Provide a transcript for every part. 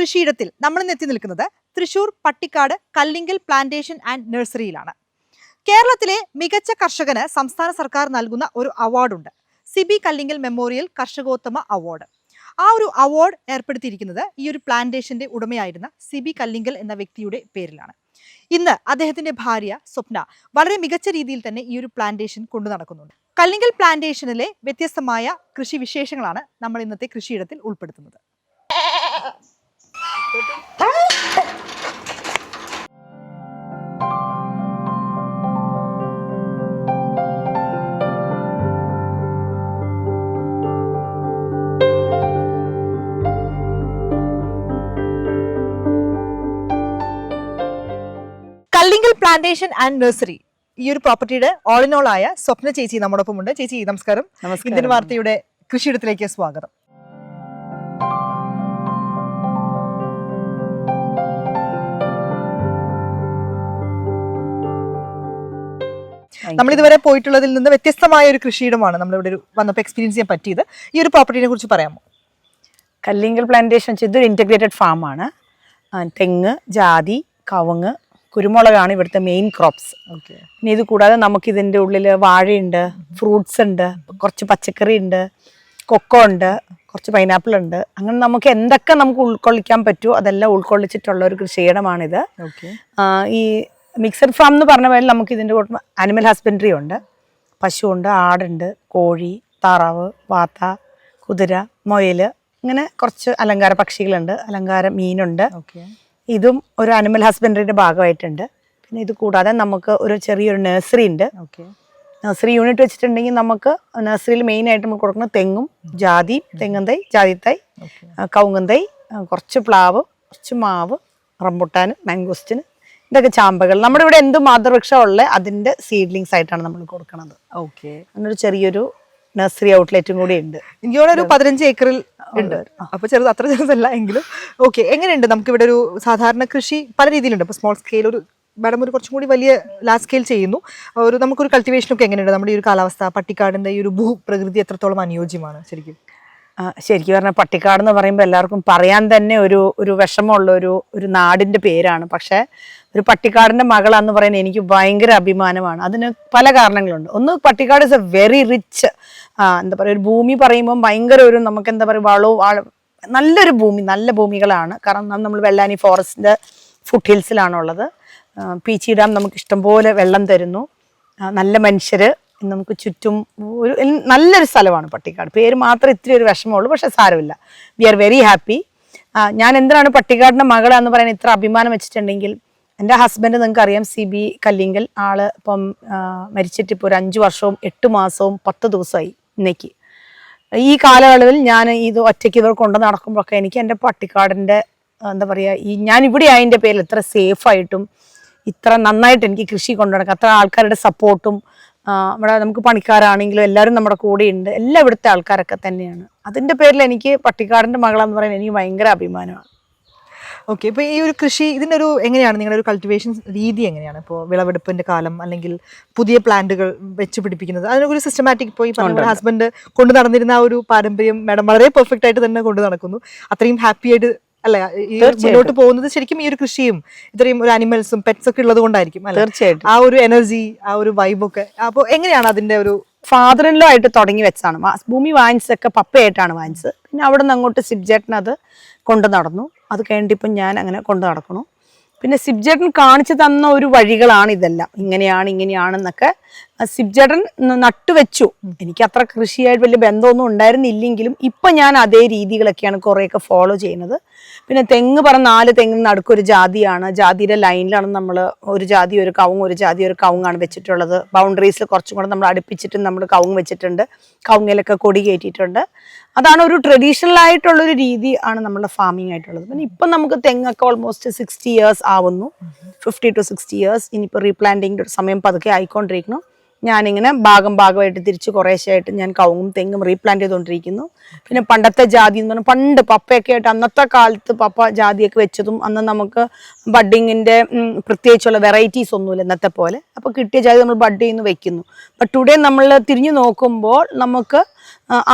കൃഷിയിടത്തിൽ നമ്മൾ ഇന്ന് എത്തി നിൽക്കുന്നത് തൃശൂർ പട്ടിക്കാട് കല്ലിങ്കൽ പ്ലാന്റേഷൻ ആൻഡ് നഴ്സറിയിലാണ് കേരളത്തിലെ മികച്ച കർഷകന് സംസ്ഥാന സർക്കാർ നൽകുന്ന ഒരു അവാർഡുണ്ട് സിബി കല്ലിങ്കൽ മെമ്മോറിയൽ കർഷകോത്തമ അവാർഡ് ആ ഒരു അവാർഡ് ഏർപ്പെടുത്തിയിരിക്കുന്നത് ഈ ഒരു പ്ലാന്റേഷന്റെ ഉടമയായിരുന്ന സിബി കല്ലിങ്കൽ എന്ന വ്യക്തിയുടെ പേരിലാണ്. ഇന്ന് അദ്ദേഹത്തിന്റെ ഭാര്യ സ്വപ്ന വളരെ മികച്ച രീതിയിൽ തന്നെ ഈ ഒരു പ്ലാന്റേഷൻ കൊണ്ടു നടക്കുന്നുണ്ട്. കല്ലിങ്കൽ പ്ലാന്റേഷനിലെ വ്യത്യസ്തമായ കൃഷി വിശേഷങ്ങളാണ് നമ്മൾ ഇന്നത്തെ കൃഷിയിടത്തിൽ ഉൾപ്പെടുത്തുന്നത്. കല്ലിങ്കൽ പ്ലാന്റേഷൻ ആൻഡ് നഴ്സറി ഈ ഒരു പ്രോപ്പർട്ടിയുടെ ഓൾ ഇൻ ഓൾ ആയ സ്വപ്ന ചേച്ചി നമ്മോടൊപ്പം ഉണ്ട് ചേച്ചി നമസ്കാരം. ഇന്ത്യൻ വാർത്തയുടെ കൃഷിയിടത്തിലേക്ക് സ്വാഗതം. നമ്മൾ ഇതുവരെ പോയിട്ടുള്ളതിൽ നിന്ന് വ്യത്യസ്തമായ ഒരു കൃഷിയിടമാണ് നമ്മളിവിടെ വന്നപ്പോൾ എക്സ്പീരിയൻസ് ചെയ്യാൻ പറ്റിയത്. ഈ ഒരു പ്രോപ്പർട്ടിനെ കുറിച്ച് പറയാമോ? കല്ലിങ്കൽ പ്ലാന്റേഷൻ ഇതൊരു ഇന്റഗ്രേറ്റഡ് ഫാമാണ് തെങ്ങ് ജാതി കവുങ്ങ് കുരുമുളകാണ് ഇവിടുത്തെ മെയിൻ ക്രോപ്സ് ഓക്കെ പിന്നെ ഇത് കൂടാതെ നമുക്ക് ഇതിന്റെ ഉള്ളിൽ വാഴയുണ്ട് ഫ്രൂട്ട്സ് ഉണ്ട് കുറച്ച് പച്ചക്കറി ഉണ്ട് കൊക്കോ ഉണ്ട് കുറച്ച് പൈനാപ്പിൾ ഉണ്ട്. അങ്ങനെ നമുക്ക് എന്തൊക്കെ നമുക്ക് ഉൾക്കൊള്ളിക്കാൻ പറ്റുമോ അതെല്ലാം ഉൾക്കൊള്ളിച്ചിട്ടുള്ള ഒരു കൃഷിയിടമാണിത്. ഈ മിക്സഡ് ഫാം എന്ന് പറഞ്ഞ പോലെ നമുക്ക് ഇതിന്റെ കൂടെ അനിമൽ ഹസ്ബൻഡറി ഉണ്ട്. പശുവുണ്ട് ആടുണ്ട് കോഴി താറാവ് വാത്ത കുതിര മുയൽ ഇങ്ങനെ കുറച്ച് അലങ്കാര പക്ഷികളുണ്ട് അലങ്കാര മീനുണ്ട്. ഓക്കെ ഇതും ഒരു അനിമൽ ഹസ്ബൻഡറിയുടെ ഭാഗമായിട്ടുണ്ട്. പിന്നെ ഇത് കൂടാതെ നമുക്ക് ഒരു ചെറിയൊരു നഴ്സറി ഉണ്ട്. ഓക്കെ നഴ്സറി യൂണിറ്റ് വെച്ചിട്ടുണ്ടെങ്കിൽ നമുക്ക് നഴ്സറിയിൽ മെയിൻ ആയിട്ട് നമുക്ക് കൊടുക്കുന്ന തെങ്ങും ജാതി തെങ്ങും തൈ ജാതി തൈ ഓക്കെ തൈ കുറച്ച് പ്ലാവ് കുറച്ച് മാവ് റംബുട്ടാൻ മാംഗോസ്റ്റിന് ഇതൊക്കെ ചാമ്പകൾ. നമ്മുടെ ഇവിടെ എന്ത് മാതൃവൃക്ഷം ഉള്ള അതിന്റെ സീഡ്ലിങ്സ് ആയിട്ടാണ് നമ്മൾ കൊടുക്കുന്നത് ഓക്കെ അങ്ങനെ ചെറിയൊരു നഴ്സറി ഔട്ട്ലെറ്റും കൂടി ഉണ്ട്. എനിക്ക് ഇവിടെ ഒരു പതിനഞ്ച് ഏക്കറിൽ ഉണ്ട്. അപ്പൊ ചെറുത് അത്ര ചെറുതല്ല എങ്കിലും. ഓക്കെ എങ്ങനെയുണ്ട്? നമുക്ക് ഇവിടെ ഒരു സാധാരണ കൃഷി പല രീതിയിലുണ്ട്. ഇപ്പൊ സ്മോൾ സ്കെയിൽ ഒരു മാഡം ഒരു കുറച്ചും കൂടി വലിയ ലാർജ് സ്കെയിൽ ചെയ്യുന്നു. ഒരു നമുക്കൊരു കൾട്ടിവേഷൻ ഒക്കെ എങ്ങനെയുണ്ട്? നമ്മുടെ ഈ ഒരു കാലാവസ്ഥ പട്ടിക്കാടിന്റെ ഈ ഒരു ഭൂപ്രകൃതി എത്രത്തോളം അനുയോജ്യമാണ് ശരിക്കും? ശരിക്കും പറഞ്ഞാൽ പട്ടിക്കാട് എന്ന് പറയുമ്പോൾ എല്ലാവർക്കും പറയാൻ തന്നെ ഒരു ഒരു വിഷമമുള്ള ഒരു ഒരു നാടിന്റെ പേരാണ്. പക്ഷേ ഒരു പട്ടിക്കാടിന്റെ മകളാന്ന് പറയുന്നത് എനിക്ക് ഭയങ്കര അഭിമാനമാണ്. അതിന് പല കാരണങ്ങളുണ്ട്. ഒന്ന് Pattikkad is a very rich എന്താ പറയുക ഒരു ഭൂമി പറയുമ്പോൾ ഭയങ്കര ഒരു നമുക്ക് എന്താ പറയുക വളവും നല്ലൊരു ഭൂമി നല്ല ഭൂമികളാണ്. കാരണം നമ്മൾ വെള്ളാനി ഫോറസ്റ്റിന്റെ ഫുഡ് ഹിൽസിലാണുള്ളത് പീച്ചി ഡാം നമുക്ക് ഇഷ്ടംപോലെ വെള്ളം തരുന്നു. നല്ല മനുഷ്യർ നമുക്ക് ചുറ്റും ഒരു നല്ലൊരു സ്ഥലമാണ് പട്ടിക്കാട്. പേര് മാത്രം ഇത്തിരി ഒരു വിഷമമുള്ളൂ പക്ഷെ സാരമില്ല. വി ആർ വെരി ഹാപ്പി ഞാൻ എന്തിനാണ് പട്ടിക്കാടിന്റെ മകളാന്ന് പറയുന്നത് ഇത്ര അഭിമാനം വെച്ചിട്ടുണ്ടെങ്കിൽ എന്റെ ഹസ്ബൻഡ് നിങ്ങൾക്ക് അറിയാം സി ബി കല്ലിങ്കൽ. ആൾ ഇപ്പം മരിച്ചിട്ട് ഇപ്പോൾ ഒരു അഞ്ച് വർഷവും എട്ട് മാസവും പത്ത് ദിവസമായി ഇന്നേക്ക്. ഈ കാലയളവിൽ ഞാൻ ഇത് ഒറ്റയ്ക്ക് ഇവർ കൊണ്ട് നടക്കുമ്പോഴൊക്കെ എനിക്ക് എന്റെ പട്ടിക്കാടിന്റെ എന്താ പറയുക ഈ ഞാൻ ഇവിടെ ആയതിന്റെ പേരിൽ ഇത്ര സേഫായിട്ടും ഇത്ര നന്നായിട്ട് എനിക്ക് കൃഷി കൊണ്ടു നടക്കാം അത്ര ആൾക്കാരുടെ സപ്പോർട്ടും ഇവിടെ നമുക്ക് പണിക്കാരാണെങ്കിലും എല്ലാവരും നമ്മുടെ കൂടെയുണ്ട് എല്ലാ ഇവിടുത്തെ ആൾക്കാരൊക്കെ തന്നെയാണ്. അതിന്റെ പേരിൽ എനിക്ക് പട്ടിക്കാടിന്റെ മകളെന്ന് പറയുന്നത് എനിക്ക് ഭയങ്കര അഭിമാനമാണ്. ഓക്കെ ഇപ്പോൾ ഈ ഒരു കൃഷി ഇതിന്റെ ഒരു എങ്ങനെയാണ് നിങ്ങളുടെ ഒരു കൾട്ടിവേഷൻ രീതി എങ്ങനെയാണ്? ഇപ്പോൾ വിളവെടുപ്പിന്റെ കാലം അല്ലെങ്കിൽ പുതിയ പ്ലാന്റുകൾ വെച്ച് പിടിപ്പിക്കുന്നത്. അതിനൊരു സിസ്റ്റമാറ്റിക് ഇപ്പോൾ ഈ പറഞ്ഞ ഹസ്ബൻഡ് കൊണ്ടു നടന്നിരുന്ന ആ ഒരു പാരമ്പര്യം മാഡം വളരെ പെർഫെക്റ്റ് ആയിട്ട് തന്നെ കൊണ്ടു നടക്കുന്നു. അത്രയും ഹാപ്പി ആയിട്ട് അല്ല ഈ മുന്നോട്ട് പോകുന്നത് ശരിക്കും ഈ ഒരു കൃഷിയും ഇത്രയും ഒരു അനിമൽസും പെറ്റ്സ് ഒക്കെ ഉള്ളത് കൊണ്ടായിരിക്കും തീർച്ചയായിട്ടും. ആ ഒരു എനർജി ആ ഒരു വൈബൊക്കെ അപ്പോൾ എങ്ങനെയാണ് അതിന്റെ ഒരു ഫാദറിൻലോ ആയിട്ട് തുടങ്ങി വെച്ചാണ് ഭൂമി വാങ്ങിച്ചതൊക്കെ പപ്പയായിട്ടാണ് വാങ്ങിച്ചത്. പിന്നെ അവിടെ നിന്ന് അങ്ങോട്ട് സിബ്ജേട്ടൻ അത് കൊണ്ടു നടന്നു. അത് കഴിഞ്ഞിട്ട് ഇപ്പം ഞാൻ അങ്ങനെ കൊണ്ടു നടക്കണു പിന്നെ സിബ്ജേട്ടൻ കാണിച്ചു തന്ന ഒരു വഴികളാണ് ഇതെല്ലാം. ഇങ്ങനെയാണ് ഇങ്ങനെയാണെന്നൊക്കെ സിബ്ജേട്ടൻ ന- നട്ടുവെച്ചു എനിക്ക് അത്ര കൃഷിയായിട്ട് വലിയ ബന്ധമൊന്നും ഉണ്ടായിരുന്നില്ലെങ്കിലും ഇപ്പൊ ഞാൻ അതേ രീതികളൊക്കെയാണ് കുറേയൊക്കെ ഫോളോ ചെയ്യുന്നത്. പിന്നെ തെങ്ങ് പറഞ്ഞ നാല് തെങ്ങിന് നടുക്കൊരു ജാതിയാണ്. ജാതിയുടെ ലൈനിലാണ് നമ്മൾ ഒരു ജാതി ഒരു കവുങ്ങ് ഒരു ജാതി ഒരു കവുങ്ങാണ് വെച്ചിട്ടുള്ളത്. ബൗണ്ടറീസിൽ കുറച്ചും കൂടെ നമ്മൾ അടുപ്പിച്ചിട്ട് നമ്മൾ കവുങ്ങ് വെച്ചിട്ടുണ്ട്. കവുങ്ങിലൊക്കെ കൊടി കയറ്റിയിട്ടുണ്ട്. അതാണ് ഒരു ട്രഡീഷണൽ ആയിട്ടുള്ള ഒരു രീതി ആണ് നമ്മുടെ ഫാമിംഗ് ആയിട്ടുള്ളത്. പിന്നെ ഇപ്പം നമുക്ക് തെങ്ങൊക്കെ ഓൾമോസ്റ്റ് സിക്സ്റ്റി ഇയേഴ്സ് ആവുന്നു. ഫിഫ്റ്റി ടു സിക്സ്റ്റി ഇയേഴ്സ് ഇനിയിപ്പോൾ റീപ്ലാന്റിങ്ങിന്റെ ഒരു സമയം പതുക്കെ ആയിക്കൊണ്ടിരിക്കുന്നു. ഞാനിങ്ങനെ ഭാഗം ഭാഗമായിട്ട് തിരിച്ച് കുറേശ്ശായിട്ട് ഞാൻ കവുങ്ങും തെങ്ങും റീപ്ലാന്റ് ചെയ്തുകൊണ്ടിരിക്കുന്നു. പിന്നെ പണ്ടത്തെ ജാതി എന്ന് പറഞ്ഞാൽ പണ്ട് പപ്പയൊക്കെ ആയിട്ട് അന്നത്തെ കാലത്ത് പപ്പ ജാതിയൊക്കെ വെച്ചതും അന്ന് നമുക്ക് ബഡിങ്ങിന്റെ പ്രത്യേകിച്ചുള്ള വെറൈറ്റീസ് ഒന്നുമില്ല ഇന്നത്തെ പോലെ. അപ്പോൾ കിട്ടിയ ജാതി നമ്മൾ ബഡ് ചെയ്യുന്നു വെക്കുന്നു. ബട്ട് ടുഡേ നമ്മൾ തിരിഞ്ഞു നോക്കുമ്പോൾ നമുക്ക്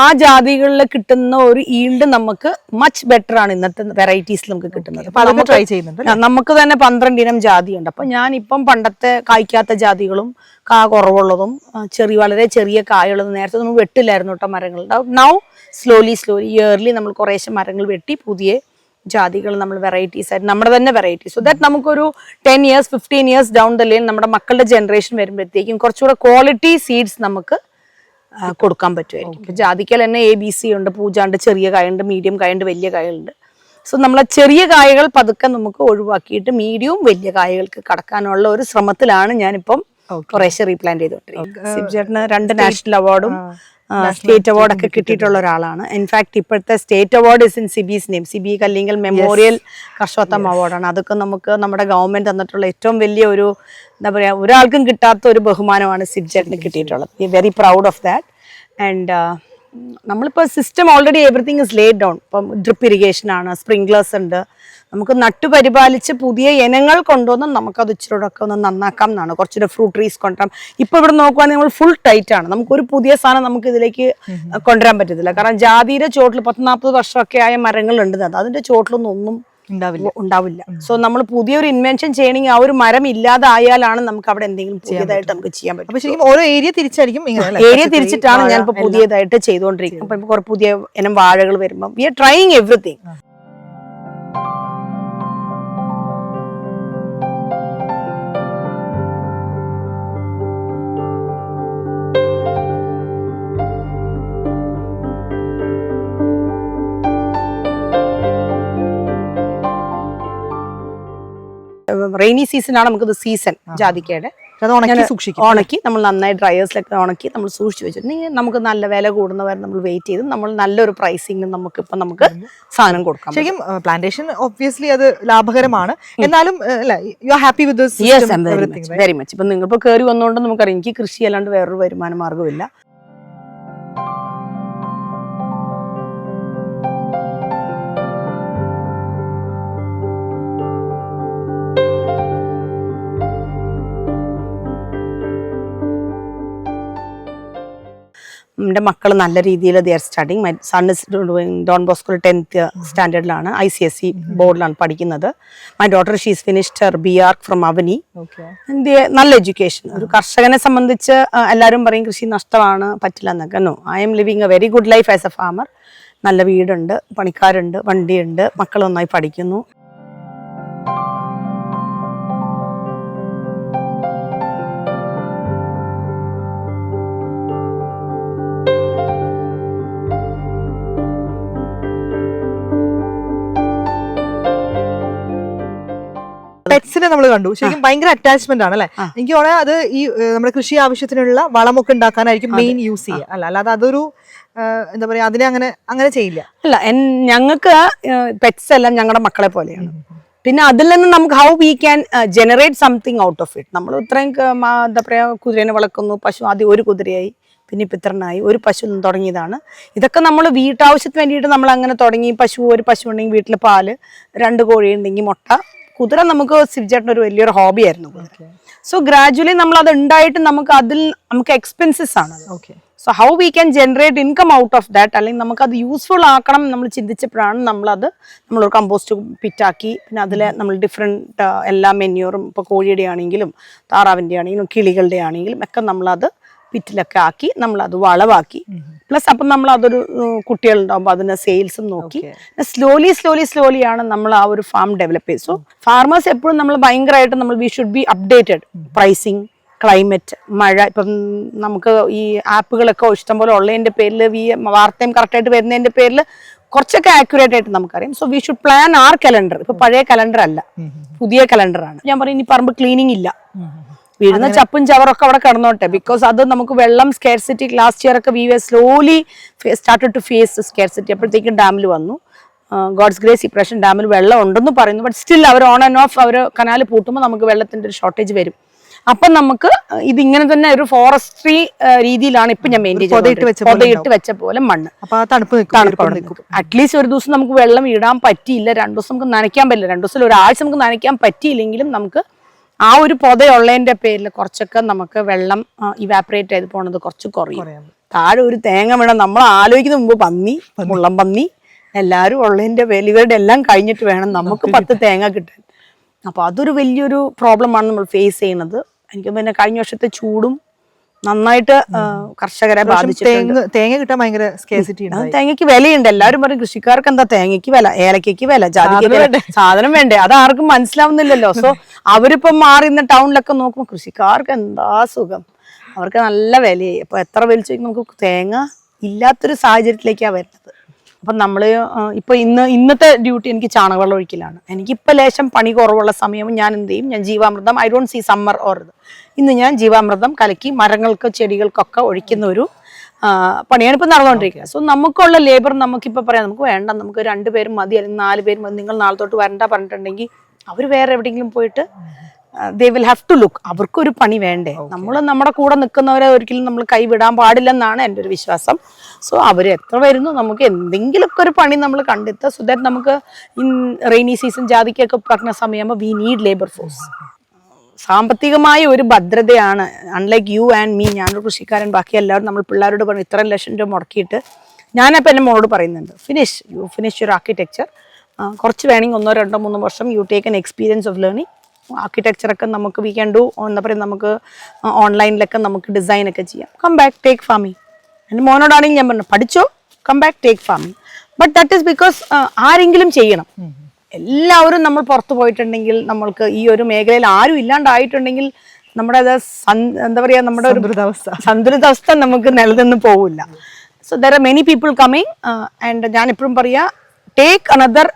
ആ ജാതികളിൽ കിട്ടുന്ന ഒരു ഈൽഡ് നമുക്ക് മച്ച് ബെറ്റർ ആണ് ഇന്നത്തെ വെറൈറ്റീസിൽ നമുക്ക് കിട്ടുന്നത്. അപ്പൊ അതൊക്കെ ട്രൈ ചെയ്യുന്നുണ്ട് നമുക്ക് തന്നെ പന്ത്രണ്ട് ഇനം ജാതിയുണ്ട്. അപ്പൊ ഞാൻ ഇപ്പം പണ്ടത്തെ കായ്ക്കാത്ത ജാതികളും കാ കുറവുള്ളതും ചെറിയ വളരെ ചെറിയ കായുള്ളതും നേരത്തെ നമ്മൾ വെട്ടില്ലായിരുന്നു കേട്ടോ മരങ്ങൾ. നൗ സ്ലോലി സ്ലോലി ഇയർലി നമ്മൾ കുറേശ്ശെ മരങ്ങൾ വെട്ടി പുതിയ ജാതികൾ നമ്മൾ വെറൈറ്റീസ് ആയിട്ട് നമ്മുടെ തന്നെ വെറൈറ്റീസ് സോ ദാറ്റ് നമുക്കൊരു ten years fifteen years down the line നമ്മുടെ മക്കളുടെ ജനറേഷൻ വരുമ്പോഴത്തേക്കും കുറച്ചുകൂടെ ക്വാളിറ്റി സീഡ്സ് നമുക്ക് കൊടുക്കാൻ പറ്റുമായിരിക്കും. ഇപ്പൊ ജാതിക്കൽ തന്നെ എ ബി സി ഉണ്ട്. പൂജാണ്ട് ചെറിയ കായുണ്ട് മീഡിയം കായുണ്ട് വലിയ കായുണ്ട്. സോ നമ്മൾ ചെറിയ കായകൾ പതുക്കെ നമുക്ക് ഒഴിവാക്കിയിട്ട് മീഡിയവും വലിയ കായകൾക്ക് കടക്കാനുള്ള ഒരു ശ്രമത്തിലാണ് ഞാനിപ്പം കുറേശ്ശെ റീപ്ലാന്റ് ചെയ്തോണ്ടിരിക്കുന്നത് സിബ് രണ്ട് നാഷണൽ അവാർഡും സ്റ്റേറ്റ് അവാർഡൊക്കെ കിട്ടിയിട്ടുള്ള ഒരാളാണ്. ഇൻഫാക്ട് ഇപ്പോഴത്തെ state award is in Siby's name Siby Kallingal memorial കർഷോത്തം അവാർഡാണ് അതൊക്കെ നമുക്ക് നമ്മുടെ ഗവൺമെന്റ് തന്നിട്ടുള്ള ഏറ്റവും വലിയ ഒരു എന്താ പറയാ ഒരാൾക്കും കിട്ടാത്ത ഒരു ബഹുമാനമാണ് സിബ് ചേട്ടന് കിട്ടിയിട്ടുള്ളത്. We very proud of that and നമ്മളിപ്പോൾ system already everything is laid down ഇപ്പം ഡ്രിപ്പ് ഇറിഗേഷൻ ആണ് സ്പ്രിംഗ്ലേഴ്സ് ഉണ്ട്. നമുക്ക് നട്ടുപരിപാലിച്ച് പുതിയ ഇനങ്ങൾ കൊണ്ടുവന്ന് നമുക്കത് ഇച്ചിരി ഒക്കെ ഒന്ന് നന്നാക്കാം എന്നാണ്. കുറച്ചുകൂടെ ഫ്രൂട്ട് ട്രീസ് കൊണ്ടുവരാം. ഇപ്പൊ ഇവിടെ നോക്കുവാണെങ്കിൽ നമ്മൾ ഫുൾ ടൈറ്റ് ആണ്. നമുക്ക് ഒരു പുതിയ സാധനം നമുക്ക് ഇതിലേക്ക് കൊണ്ടുവരാൻ പറ്റത്തില്ല. കാരണം ജാതിയുടെ ചോട്ടിൽ പത്ത് നാൽപ്പത് വർഷമൊക്കെ ആയ മരങ്ങളുണ്ട്. അത് അതിന്റെ ചോട്ടിലൊന്നും ഒന്നും ഉണ്ടാവില്ല. ഉണ്ടാവില്ല സോ നമ്മൾ പുതിയൊരു ഇൻവെൻഷൻ ചെയ്യണമെങ്കിൽ ആ ഒരു മരം ഇല്ലാതായാലാണ് നമുക്ക് അവിടെ എന്തെങ്കിലും പുതിയതായിട്ട് നമുക്ക് ചെയ്യാൻ പറ്റും ശരിക്കും ഓരോ ഏരിയ തിരിച്ചായിരിക്കും ഏരിയ തിരിച്ചിട്ടാണ് ഞാൻ ഇപ്പൊ പുതിയതായിട്ട് ചെയ്തുകൊണ്ടിരിക്കുന്നത്. അപ്പൊ ഇപ്പൊ കുറെ പുതിയ ഇനം വാഴകൾ വരുമ്പോൾ we are trying everything rainy സീസണാണ് ആണ് നമുക്കിത് സീസൺ ജാതിക്കയുടെ അത് ഉണക്കി ഞാൻ സൂക്ഷിക്കും. ഉണക്കി നമ്മൾ നന്നായി ഡ്രയേഴ്സിലൊക്കെ ഉണക്കി നമ്മൾ സൂക്ഷിച്ചു വെച്ചിട്ടുണ്ടെങ്കിൽ നമുക്ക് നല്ല വില കൂടുന്ന വരെ നമ്മൾ വെയിറ്റ് ചെയ്ത് നമ്മൾ നല്ലൊരു പ്രൈസിംഗ് നമുക്ക് ഇപ്പൊ നമുക്ക് സാധനം കൊടുക്കാം. ശരിക്കും പ്ലാന്റേഷൻ ഒബ്വിയസ്ലി അത് ലാഭകരമാണ്. എന്നാലും you are happy with very much ഇപ്പൊ നിങ്ങൾ ഇപ്പൊ കയറി വന്നുകൊണ്ട് നമുക്കറിയാം എനിക്ക് കൃഷി അല്ലാണ്ട് വേറൊരു വരുമാന മാർഗമില്ല. എന്റെ മക്കൾ നല്ല രീതിയിൽ the starting studying my son is Don Bosco tenth സ്റ്റാൻഡേർഡിലാണ് I C S C ബോർഡിലാണ് പഠിക്കുന്നത്. My daughter she's finished her B R from Avani നല്ല എഡ്യൂക്കേഷൻ ഒരു കർഷകനെ സംബന്ധിച്ച് എല്ലാവരും പറയും കൃഷി നഷ്ടമാണ് പറ്റില്ല എന്നൊക്കെ. No I'm living a very good life as a farmer നല്ല വീടുണ്ട് പണിക്കാരുണ്ട് വണ്ടിയുണ്ട് മക്കൾ നന്നായി പഠിക്കുന്നു. പെറ്റ്സിനെ നമ്മൾ കണ്ടു. ശരിക്കും ഭയങ്കര അറ്റാച്ച്മെന്റ് ആണ് അല്ലെ? എനിക്ക് തോന്നുന്നത് അത് ഈ നമ്മുടെ കൃഷി ആവശ്യത്തിനുള്ള വളമൊക്കെ ഉണ്ടാക്കാനായിരിക്കും മെയിൻ യൂസ് ചെയ്യുക. അല്ല അല്ലാതെ അതൊരു എന്താ പറയാ അതിനെ അങ്ങനെ അങ്ങനെ ചെയ്യില്ല. അല്ല ഞങ്ങൾക്ക് പെറ്റ്സ് എല്ലാം ഞങ്ങളുടെ മക്കളെ പോലെയാണ്. പിന്നെ അതിൽ നിന്ന് നമുക്ക് how we can generate something out of it നമ്മൾ ഇത്രയും എന്താ പറയുക കുതിരേനെ വളർക്കുന്നു പശു ആദ്യം ഒരു കുതിരയായി പിന്നെ പിത്രനായി ഒരു പശു തുടങ്ങിയതാണ്. ഇതൊക്കെ നമ്മൾ വീട്ടാവശ്യത്തിന് വേണ്ടിയിട്ട് നമ്മൾ അങ്ങനെ തുടങ്ങി പശു ഒരു പശു ഉണ്ടെങ്കിൽ വീട്ടിൽ പാൽ രണ്ട് കോഴി ഉണ്ടെങ്കിൽ മുട്ട കുതിര നമുക്ക് സിബിചേട്ടൻ ഒരു വലിയൊരു ഹോബിയായിരുന്നു കുതിര. സോ ഗ്രാജുവലി നമ്മൾ അത് ഉണ്ടായിട്ട് നമുക്ക് അതിൽ നമുക്ക് എക്സ്പെൻസസ് ആണ് so how we can generate income out of that അല്ലെങ്കിൽ നമുക്ക് അത് യൂസ്ഫുൾ ആക്കണം നമ്മൾ ചിന്തിച്ചപ്പോഴാണ് നമ്മളത് നമ്മളൊരു കമ്പോസ്റ്റ് പിറ്റാക്കി പിന്നെ അതിൽ നമ്മൾ ഡിഫറെന്റ് എല്ലാ മെന്യൂറും ഇപ്പോൾ കോഴിയുടെ ആണെങ്കിലും താറാവിന്റെ ആണെങ്കിലും കിളികളുടെ ആണെങ്കിലും ഒക്കെ നമ്മളത് പിറ്റിലൊക്കെ ആക്കി നമ്മൾ അത് വളവാക്കി പ്ലസ് അപ്പം നമ്മൾ അതൊരു കുട്ടികളുണ്ടാകുമ്പോൾ അതിന് സെയിൽസും നോക്കി. സ്ലോലി സ്ലോലി സ്ലോലി ആണ് നമ്മൾ ആ ഒരു ഫാം ഡെവലപ്പ് ചെയ്ത് സോ ഫാർമേഴ്സ് എപ്പോഴും നമ്മൾ ഭയങ്കരമായിട്ട് നമ്മൾ we should be updated pricing climate മഴ ഇപ്പം നമുക്ക് ഈ ആപ്പുകളൊക്കെ ഇഷ്ടംപോലെ ഉള്ളതിന്റെ പേരിൽ ഈ വാർത്തയും കറക്റ്റായിട്ട് വരുന്നതിന്റെ പേരിൽ കുറച്ചൊക്കെ ആക്യുറേറ്റ് ആയിട്ട് നമുക്കറിയാം. So we should plan our calendar ഇപ്പൊ പഴയ കലണ്ടർ അല്ല. പുതിയ കലണ്ടറാണ് ഞാൻ പറയും ഇനി പറമ്പ് ക്ലീനിങ് ഇല്ല. വീഴുന്ന ചപ്പും ചവറൊക്കെ അവിടെ കിടന്നോട്ടെ. ബിക്കോസ് അത് നമുക്ക് വെള്ളം സ്കേർസിറ്റി ലാസ്റ്റ് ഇയർ ഒക്കെ we we slowly started to face scarcity അപ്പോഴത്തേക്കും ഡാമിൽ വന്നു. ഗോഡ്സ് ഗ്രേസ് ഇപ്രാവശ്യം ഡാമിൽ വെള്ളം ഉണ്ടെന്ന് പറയുന്നു. ബട്ട് സ്റ്റിൽ അവർ ഓൺ ആൻഡ് ഓഫ് അവർ കനാൽ പൂട്ടുമ്പോൾ നമുക്ക് വെള്ളത്തിന്റെ ഒരു ഷോർട്ടേജ് വരും. അപ്പം നമുക്ക് ഇതിങ്ങനെ തന്നെ ഒരു ഫോറസ്ട്രി രീതിയിലാണ് ഇപ്പൊ ഞാൻ മെയിന്റെയിൻ പൊതയിട്ട് വെച്ച പോലെ പൊതയിട്ട് വെച്ച പോലെ മണ്ണ്. തണുപ്പ് തണുപ്പ് അറ്റ്ലീസ്റ്റ് ഒരു ദിവസം നമുക്ക് വെള്ളം ഇടാൻ പറ്റിയില്ല. രണ്ടു ദിവസം നമുക്ക് നനയ്ക്കാൻ പറ്റില്ല. രണ്ടു ദിവസം ഒരാഴ്ച നമുക്ക് നനയ്ക്കാൻ പറ്റിയില്ലെങ്കിലും നമുക്ക് ആ ഒരു പൊതയുള്ളതിന്റെ പേരിൽ കുറച്ചൊക്കെ നമുക്ക് വെള്ളം ഇവാപറേറ്റ് ചെയ്ത് പോണത് കുറച്ച് കുറയും. താഴെ ഒരു തേങ്ങ വേണം. നമ്മൾ ആലോചിക്കുന്ന മുമ്പ് പന്നി മുള്ളം പന്നി എല്ലാരും ഉള്ളതിന്റെ പേരിൽ ഇവരുടെ എല്ലാം കഴിഞ്ഞിട്ട് വേണം നമുക്ക് പത്ത് തേങ്ങ കിട്ടാൻ. അപ്പൊ അതൊരു വലിയൊരു പ്രോബ്ലമാണ് നമ്മൾ ഫേസ് ചെയ്യുന്നത്. എനിക്ക് പിന്നെ കഴിഞ്ഞ വർഷത്തെ ചൂടും നന്നായിട്ട് കർഷകരെ ബാധിച്ചിട്ടുണ്ട്. തേങ്ങ കിട്ടാൻ ഭയങ്കര സ്കേസിറ്റി ആ, ഉണ്ട്. തേങ്ങയ്ക്ക് വിലയുണ്ട്. എല്ലാവരും പറയും കൃഷിക്കാർക്ക് എന്താ തേങ്ങയ്ക്ക് വില? ഏലക്കയ്ക്ക് വില? ജാതിക്ക് സാധനം വേണ്ടേ? അത് ആർക്കും മനസ്സിലാവുന്നില്ലല്ലോ. സോ അവരിപ്പം മാറി ഇന്ന് ടൗണിലൊക്കെ നോക്കുമ്പോൾ കൃഷിക്കാർക്ക് എന്താ സുഖം? അവർക്ക് നല്ല വിലയായി. അപ്പൊ എത്ര വലിച്ചു നമുക്ക് തേങ്ങ ഇല്ലാത്തൊരു സാഹചര്യത്തിലേക്കാണ് വരുന്നത്. അപ്പൊ നമ്മൾ ഇപ്പോൾ ഇപ്പൊ ഇന്ന് ഇന്നത്തെ ഡ്യൂട്ടി എനിക്ക് ചാണകവെള്ളം ഒഴിക്കലാണ്. എനിക്കിപ്പോൾ ലേശം പണി കുറവുള്ള സമയവും ഞാൻ എന്ത് ചെയ്യും? ഞാൻ ജീവാമൃതം I don't see summer or ഇത്. ഇന്ന് ഞാൻ ജീവാമൃതം കലക്കി മരങ്ങൾക്ക് ചെടികൾക്കൊക്കെ ഒഴിക്കുന്ന ഒരു പണിയാണ് ഇപ്പൊ നടന്നുകൊണ്ടിരിക്കുന്നത് സോ നമുക്കുള്ള ലേബർ നമുക്കിപ്പോ പറയാം. നമുക്ക് വേണ്ട നമുക്ക് രണ്ട് പേരും മതി അല്ലെങ്കിൽ നാല് പേരും മതി. നിങ്ങൾ നാളെ തൊട്ട് വരണ്ട പറഞ്ഞിട്ടുണ്ടെങ്കിൽ അവർ വേറെ എവിടെയെങ്കിലും പോയിട്ട് they will have to look അവർക്കൊരു പണി വേണ്ടേ? നമ്മൾ നമ്മുടെ കൂടെ നിൽക്കുന്നവരെ ഒരിക്കലും നമ്മൾ കൈവിടാൻ പാടില്ലെന്നാണ് എന്റെ ഒരു വിശ്വാസം. സോ അവർ എത്ര വരുന്നു? നമുക്ക് എന്തെങ്കിലുമൊക്കെ ഒരു പണി നമ്മൾ കണ്ടെത്തുക. സോ ദാറ്റ് നമുക്ക് ഇൻ റെയിനി സീസൺ ജാതിക്കൊക്കെ പറഞ്ഞ സമയമാകുമ്പോൾ വി നീഡ് ലേബർ ഫോഴ്സ് സാമ്പത്തികമായ ഒരു ഭദ്രതയാണ്. അൺലൈക്ക് യു ആൻഡ് മീ ഞാനൊരു കൃഷിക്കാരൻ. ബാക്കി എല്ലാവരും നമ്മൾ പിള്ളേരോട് പറഞ്ഞു ഇത്രയും ലക്ഷം രൂപ മുടക്കിയിട്ട്. ഞാനപ്പോൾ എന്റെ മോളോട് പറയുന്നുണ്ട് finish you finish your architecture കുറച്ച് വേണമെങ്കിൽ ഒന്നോ രണ്ടോ മൂന്നോ വർഷം you take an experience of learning ആർക്കിടെക്ചറൊക്കെ നമുക്ക് വി ക്യാൻ ഡു എന്താ പറയുക നമുക്ക് ഓൺലൈനിലൊക്കെ നമുക്ക് ഡിസൈൻ ഒക്കെ ചെയ്യാം കം ബാക്ക് ടേക്ക് ഫാമിങ് എന്റെ മോനോടാണെങ്കിൽ ഞാൻ പറഞ്ഞു പഠിച്ചോ? Come back take farming but that is because ആരെങ്കിലും ചെയ്യണം. എല്ലാവരും നമ്മൾ പുറത്തു പോയിട്ടുണ്ടെങ്കിൽ നമ്മൾക്ക് ഈ ഒരു മേഖലയിൽ ആരും ഇല്ലാണ്ടായിട്ടുണ്ടെങ്കിൽ നമ്മുടെ അത് എന്താ പറയുക നമ്മുടെ ഒരു ദുരിതാവസ്ഥ സന്തുലിതാവസ്ഥ നമുക്ക് നിലനിന്ന് പോവില്ല. So there are many people coming and ഞാൻ എപ്പോഴും പറയാ take another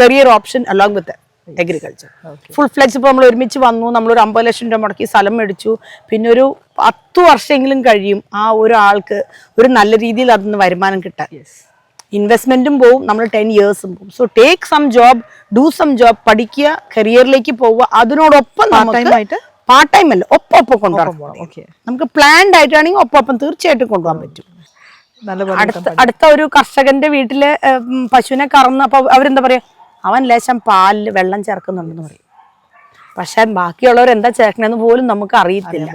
career option along with agriculture full flex ഇപ്പോൾ നമ്മൾ ഒരുമിച്ച് വന്നു നമ്മൾ ഒരു അമ്പത് ലക്ഷം രൂപ മുടക്കി സ്ഥലം മേടിച്ചു. പിന്നെ ഒരു പത്ത് വർഷമെങ്കിലും കഴിയും ആ ഒരാൾക്ക് ഒരു നല്ല രീതിയിൽ അതിന് വരുമാനം കിട്ടാൻ. ഇൻവെസ്റ്റ്മെന്റും പോവും നമ്മൾ ടെൻ ഇയേഴ്സും പോവും. So take some job do some job പഠിക്കുക കരിയറിലേക്ക് പോവുക. അതിനോടൊപ്പം നമുക്ക്? പാർട്ട് ടൈം അല്ല ഒപ്പം ഒപ്പം കൊണ്ടുപോകാം ഓക്കെ നമുക്ക് പ്ലാൻഡ് ആയിട്ടാണെങ്കിൽ ഒപ്പം ഒപ്പം തീർച്ചയായിട്ടും കൊണ്ടുപോകാൻ പറ്റും. അടുത്ത അടുത്ത ഒരു കർഷകന്റെ വീട്ടിൽ പശുവിനെ കറന്ന് അപ്പൊ അവരെന്താ പറയാ? അവൻ ലേശം പാലിൽ വെള്ളം ചേർക്കുന്നുണ്ടെന്ന് പറയും. പക്ഷെ ബാക്കിയുള്ളവർ എന്താ ചേർക്കണമെന്ന് പോലും നമുക്ക് അറിയത്തില്ല.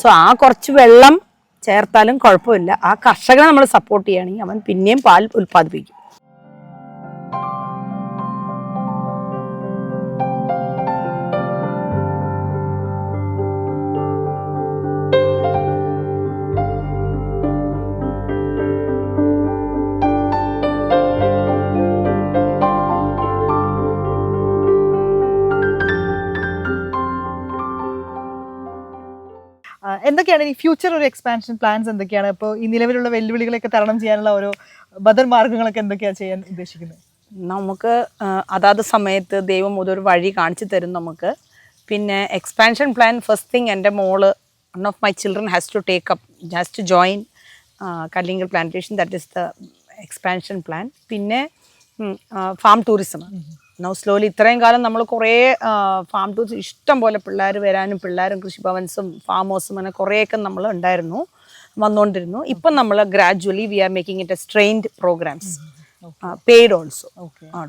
സോ ആ കുറച്ച് വെള്ളം ചേർത്താലും കുഴപ്പമില്ല. ആ കർഷകനെ നമ്മൾ സപ്പോർട്ട് ചെയ്യുകയാണെങ്കിൽ അവൻ പിന്നെയും പാൽ ഉൽപ്പാദിപ്പിക്കും. എന്തൊക്കെയാണ് ഈ ഫ്യൂച്ചർ ഒരു എക്സ്പാൻഷൻ പ്ലാൻസ് എന്തൊക്കെയാണ്? ഇപ്പോൾ ഈ നിലവിലുള്ള വെല്ലുവിളികളൊക്കെ തരണം ചെയ്യാനുള്ള ഓരോ ബദൽ മാർഗങ്ങളൊക്കെ എന്തൊക്കെയാണ് ചെയ്യാൻ ഉദ്ദേശിക്കുന്നത്? നമുക്ക് അതാത് സമയത്ത് ദൈവം അതൊരു വഴി കാണിച്ചു തരും നമുക്ക്. പിന്നെ എക്സ്പാൻഷൻ പ്ലാൻ ഫസ്റ്റ് തിങ് എന്റെ മോൾ one of my children has to take up has to join Kallingal plantation that is the expansion plan പിന്നെ ഫാം ടൂറിസം നോ സ്ലോലി ഇത്രയും കാലം നമ്മൾ കുറേ ഫാം ടൂസ് ഇഷ്ടം പോലെ പിള്ളേർ വരാനും പിള്ളേരും കൃഷിഭവൻസും ഫാം ഹൗസും അങ്ങനെ കുറേയൊക്കെ നമ്മൾ ഉണ്ടായിരുന്നു വന്നുകൊണ്ടിരുന്നു ഇപ്പം നമ്മൾ gradually we are making it a strained programs paid also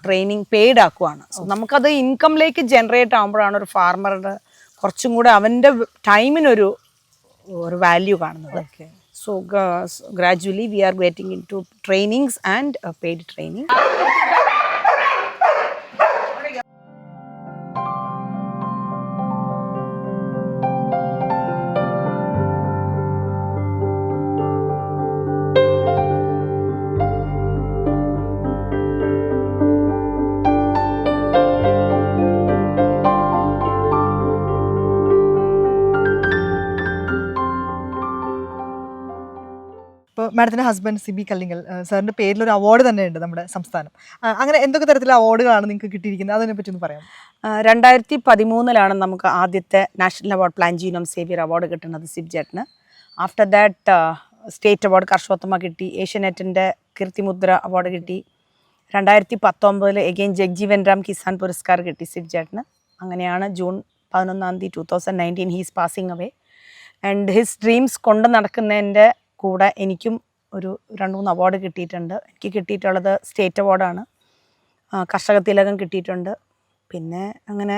training paid ആക്കുവാണ്. So നമുക്കത് ഇൻകമിലേക്ക് ജനറേറ്റ് ആകുമ്പോഴാണ് ഒരു ഫാർമറുടെ കുറച്ചും കൂടെ അവന്റെ ടൈമിനൊരു ഒരു വാല്യൂ കാണുന്നത്. Okay so gradually we are getting in to trainings and paid training മാഡത്തിന്റെ ഹസ്ബൻഡ് സിബി കല്ലിങ്ങൽ സാറിന്റെ പേരിൽ ഒരു അവാർഡ് തന്നെ ഉണ്ട് നമ്മുടെ സംസ്ഥാനം. അങ്ങനെ എന്തൊക്കെ തരത്തിലുള്ള അവാർഡുകളാണ് നിങ്ങൾക്ക് കിട്ടിയിരിക്കുന്നത്? അതിനെ പറ്റി ഒന്ന് പറയാം രണ്ടായിരത്തി പതിമൂന്നിലാണ് നമുക്ക് ആദ്യത്തെ national award plant genome saviour award കിട്ടുന്നത് സിബ് ജേട്ടന് ആഫ്റ്റർ ദാറ്റ് സ്റ്റേറ്റ് അവാർഡ് കർഷോത്തമ കിട്ടി. ഏഷ്യനെറ്റിന്റെ കീർത്തിമുദ്ര അവാർഡ് കിട്ടി. രണ്ടായിരത്തി പത്തൊമ്പതിൽ എഗെയിൻ ജഗ്ജീവൻ രാം കിസാൻ പുരസ്കാർ കിട്ടി സിബ് ജേട്ടന് അങ്ങനെയാണ് ജൂൺ പതിനൊന്നാം തീയതി two thousand nineteen his passing away and his dreams കൊണ്ട് നടക്കുന്നതിന്റെ കൂടെ എനിക്കും ഒരു രണ്ട് മൂന്ന് അവാർഡ് കിട്ടിയിട്ടുണ്ട്. എനിക്ക് കിട്ടിയിട്ടുള്ളത് സ്റ്റേറ്റ് അവാർഡാണ് കർഷക തിലകം കിട്ടിയിട്ടുണ്ട്. പിന്നെ അങ്ങനെ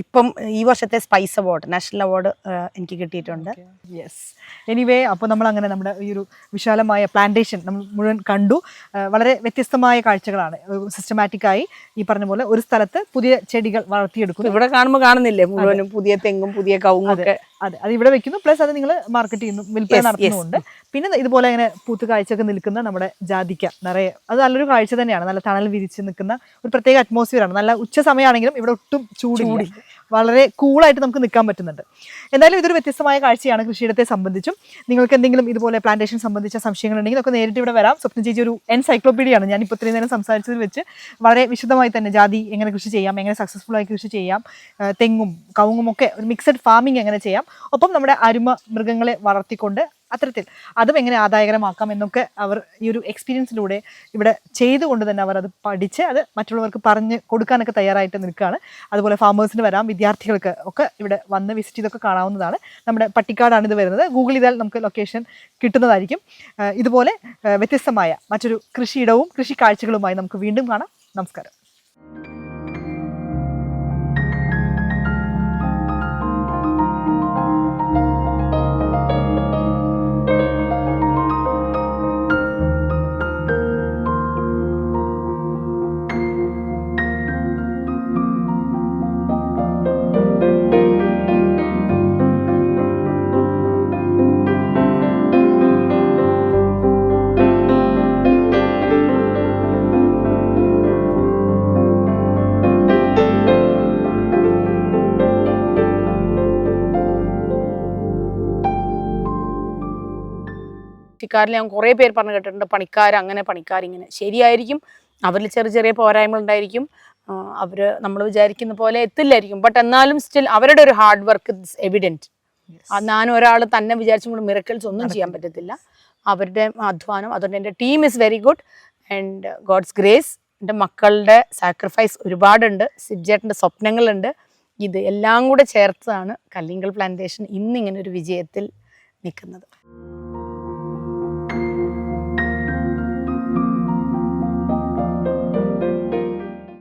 ഇപ്പം ഈ വർഷത്തെ സ്പൈസ് അവാർഡ് നാഷണൽ അവാർഡ് എനിക്ക് കിട്ടിയിട്ടുണ്ട്. യെസ് എനിവേ അപ്പോൾ നമ്മൾ അങ്ങനെ നമ്മുടെ ഈ ഒരു വിശാലമായ പ്ലാന്റേഷൻ നമ്മൾ മുഴുവൻ കണ്ടു. വളരെ വ്യത്യസ്തമായ കാഴ്ചകളാണ്. സിസ്റ്റമാറ്റിക്കായി ഈ പറഞ്ഞ പോലെ ഒരു സ്ഥലത്ത് പുതിയ ചെടികൾ വളർത്തിയെടുക്കും ഇവിടെ കാണുമ്പോൾ കാണുന്നില്ലേ? മുഴുവനും പുതിയ തെങ്ങും പുതിയ കവുങ്ങും ഒക്കെ അതെ അത് ഇവിടെ വെക്കുന്നു. പ്ലസ് അത് നിങ്ങൾ മാർക്കറ്റ് ചെയ്യുന്നു വിൽപ്പന. നടത്തുന്നുണ്ട് പിന്നെ ഇതുപോലെ അങ്ങനെ പൂത്ത് കാഴ്ചയൊക്കെ നിൽക്കുന്ന നമ്മുടെ ജാതിക്ക. നിറയെ അത് നല്ലൊരു കാഴ്ച തന്നെയാണ്. നല്ല തണൽ വിരിച്ച് നിൽക്കുന്ന ഒരു പ്രത്യേക അറ്റ്മോസ്ഫിയർ ആണ്. നല്ല ഉച്ച സമയമാണെങ്കിലും ഇവിടെ ഒട്ടും ചൂടില്ല. വളരെ കൂളായിട്ട് നമുക്ക് നിൽക്കാൻ പറ്റുന്നുണ്ട്. എന്തായാലും ഇതൊരു വ്യത്യസ്തമായ കാഴ്ചയാണ് കൃഷിയിടത്തെ സംബന്ധിച്ചും. നിങ്ങൾക്ക് എന്തെങ്കിലും ഇതുപോലെ പ്ലാന്റേഷൻ സംബന്ധിച്ച സംശയങ്ങൾ ഉണ്ടെങ്കിൽ ഒക്കെ നേരിട്ട് ഇവിടെ വരാം. സ്വപ്ന ചേച്ചി ഒരു എൻസൈക്ലോപീഡിയാണ് ഞാൻ ഇപ്പോൾ ഇത്രയും നേരം സംസാരിച്ചതിൽ വെച്ച് വളരെ വിശദമായി തന്നെ ജാതി എങ്ങനെ കൃഷി ചെയ്യാം എങ്ങനെ സക്സസ്ഫുൾ ആയി കൃഷി ചെയ്യാം തെങ്ങും കവുങ്ങും ഒക്കെ ഒരു മിക്സഡ് ഫാമിംഗ് എങ്ങനെ ചെയ്യാം. ഒപ്പം നമ്മുടെ അരുമ മൃഗങ്ങളെ വളർത്തിക്കൊണ്ട് അത്തരത്തിൽ അതും എങ്ങനെ ആദായകരമാക്കാം എന്നൊക്കെ അവർ ഈ ഒരു എക്സ്പീരിയൻസിലൂടെ ഇവിടെ ചെയ്തുകൊണ്ട് തന്നെ അവർ അത് പഠിച്ച് അത് മറ്റുള്ളവർക്ക് പറഞ്ഞ് കൊടുക്കാനൊക്കെ തയ്യാറായിട്ട് നിൽക്കുകയാണ്. അതുപോലെ ഫാമേഴ്സിന് വരാം വിദ്യാർത്ഥികൾക്ക് ഒക്കെ ഇവിടെ വന്ന് വിസിറ്റ് ചെയ്തൊക്കെ കാണാവുന്നതാണ്. നമ്മുടെ പട്ടിക്കാടാണ് ഇത് വരുന്നത്. ഗൂഗിൾ ചെയ്താൽ നമുക്ക് ലൊക്കേഷൻ കിട്ടുന്നതായിരിക്കും. ഇതുപോലെ വ്യത്യസ്തമായ മറ്റൊരു കൃഷിയിടവും കൃഷി കാഴ്ചകളുമായി നമുക്ക് വീണ്ടും കാണാം. നമസ്കാരം. കൃഷിക്കാരിൽ ഞാൻ കുറേ പേര് പറഞ്ഞു കേട്ടിട്ടുണ്ട് പണിക്കാർ അങ്ങനെ പണിക്കാർ ഇങ്ങനെ. ശരിയായിരിക്കും. അവരിൽ ചെറിയ ചെറിയ പോരായ്മ ഉണ്ടായിരിക്കും. അവർ നമ്മൾ വിചാരിക്കുന്ന പോലെ എത്തില്ലായിരിക്കും. ബട്ട് എന്നാലും സ്റ്റിൽ അവരുടെ ഒരു ഹാർഡ് വർക്ക് എവിഡന്റ് ഞാൻ ഒരാൾ തന്നെ വിചാരിച്ചുകൊണ്ട് മിറക്കിൾസ് ഒന്നും ചെയ്യാൻ പറ്റത്തില്ല. അവരുടെ അധ്വാനം അതുകൊണ്ട് എന്റെ team is very good and God's grace എന്റെ മക്കളുടെ സാക്രിഫൈസ് ഒരുപാടുണ്ട്. സിബ്ജേട്ടന്റെ സ്വപ്നങ്ങളുണ്ട്. ഇത് എല്ലാം കൂടെ ചേർത്താണ് കല്ലിങ്കൽ പ്ലാന്റേഷൻ ഇന്നിങ്ങനെ ഒരു വിജയത്തിൽ നിൽക്കുന്നത്.